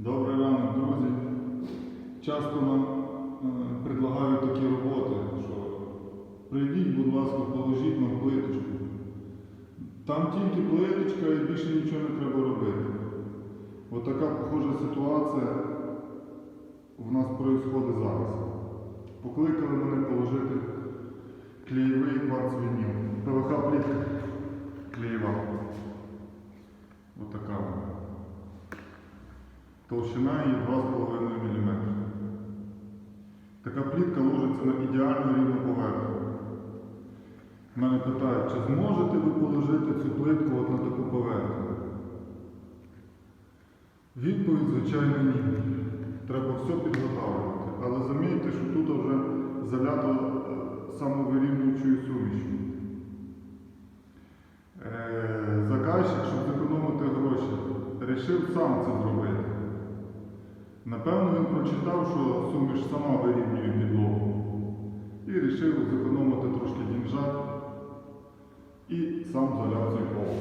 Добрий ранок, друзі. Часто нам е, предлагають такі роботи, що прийдіть, будь ласка, положіть нам плиточку. Там тільки плиточка і більше нічого не треба робити. Отака похожа ситуація в нас відбувається зараз. Покликали мене положити клеєвий кварц вініл. ПВХ плітка Толщина її 2,5 мм. Така плітка ложиться на ідеально рівну поверхню. Мене питають, чи зможете ви положити цю плитку от на таку поверхню? Відповідь, звичайно, ні. Треба все підготовлювати. Але замітьте, що тут вже залято е, самовирівнюючою сумішю. Е, Заказчик, щоб зекономити гроші, вирішив сам це зробити. Напевно, він прочитав, що суміш сама вирівнює підлогу. І вирішив зекономити трошки дінжат і сам заляв цей пол.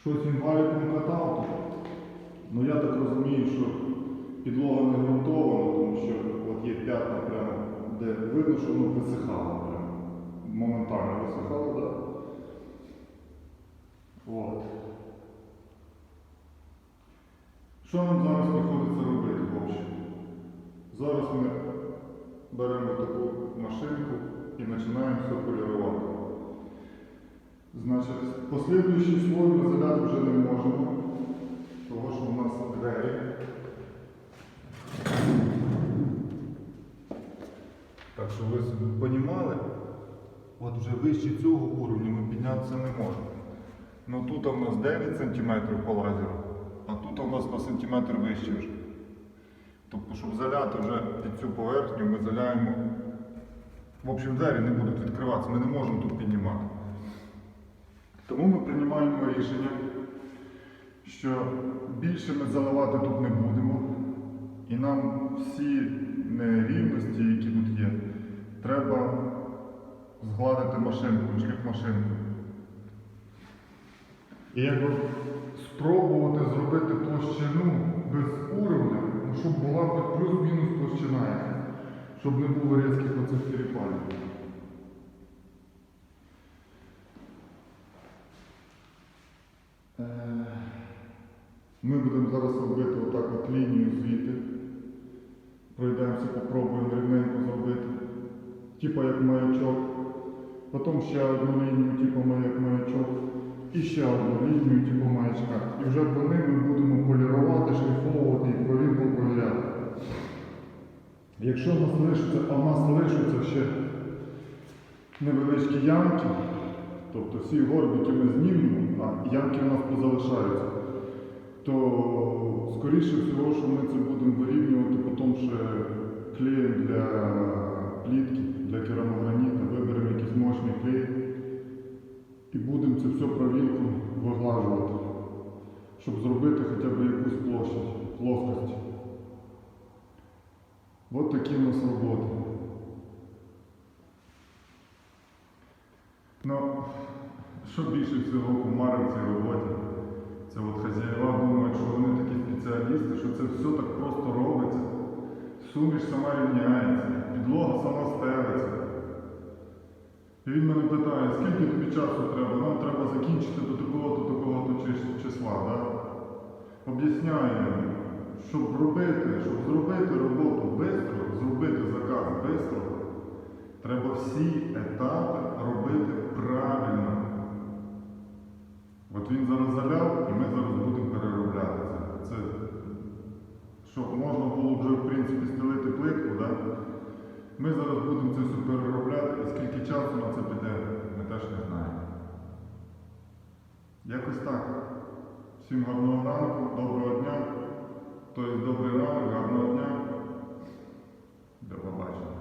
Щось він валіком катав. Ну я так розумію, що підлога не грунтована, тому що от є п'ятна прямо, де видно, що воно висихало прямо. Моментально висихало, так? Да? От. Що нам зараз приходиться робити? Зараз ми беремо таку машинку і починаємо все полірувати. Значить, послідуючий слой ми заляти вже не можемо, тому що у нас двері. Так що ви розуміли, от вже вище цього уровня ми піднятися не можемо. Ну тут у нас 9 см по лазеру, а тут у нас на сантиметр вище вже. Тобто, щоб заляти вже під цю поверхню, ми заляємо. В общем, двері не будуть відкриватися, ми не можемо тут піднімати. Тому ми приймаємо рішення, що більше ми заливати тут не будемо. І нам всі нерівності, які тут є, треба згладити машинку, шлях машинку. І якби спробувати зробити площину без уровня, щоб була хоч плюс-мінус площина, щоб не було різких оцих перепалів. Е, Ми будемо зараз робити отак от лінію звідти. Пройдемося, попробуємо рівненько зробити. Типа як маячок. Потім ще одну лінію, типу як маячок. І ще одну лінію, типу маячка. І вже по ним ми будемо полірувати, шліфовувати Якщо в нас лишиться, а залишаться ще невеличкі ямки, тобто всі горбики ми знімемо, а ямки в нас позалишаються, то скоріше всього, що ми це будемо вирівнювати потім ще клеєм для плітки, для керамограніта, виберемо якийсь мощний клей і будемо це все провілку виглажувати, щоб зробити хоча б якусь площадь, плоскость. От такі в нас роботи. Ну, що більше всього кумари в цій роботі? Це от хазяїва думають, що вони такі спеціалісти, що це все так просто робиться. Суміш сама рівняється, підлога сама стелиться. І він мене питає, скільки тобі часу треба? Нам треба закінчити до такого-то, такого-то числа. Да? Об'ясняю щоб робити, щоб зробити роботу швидко, зробити заказ швидко, треба всі етапи робити правильно. От він зараз заляв, і ми зараз будемо переробляти це. Це що можна було вже в принципі стелити плитку, да? ми зараз будемо це все переробляти, і скільки часу на це піде, ми теж не знаємо. Якось так. Всім гарного ранку, доброго дня. Хтось добрий ранок, гарного дня. До побачення.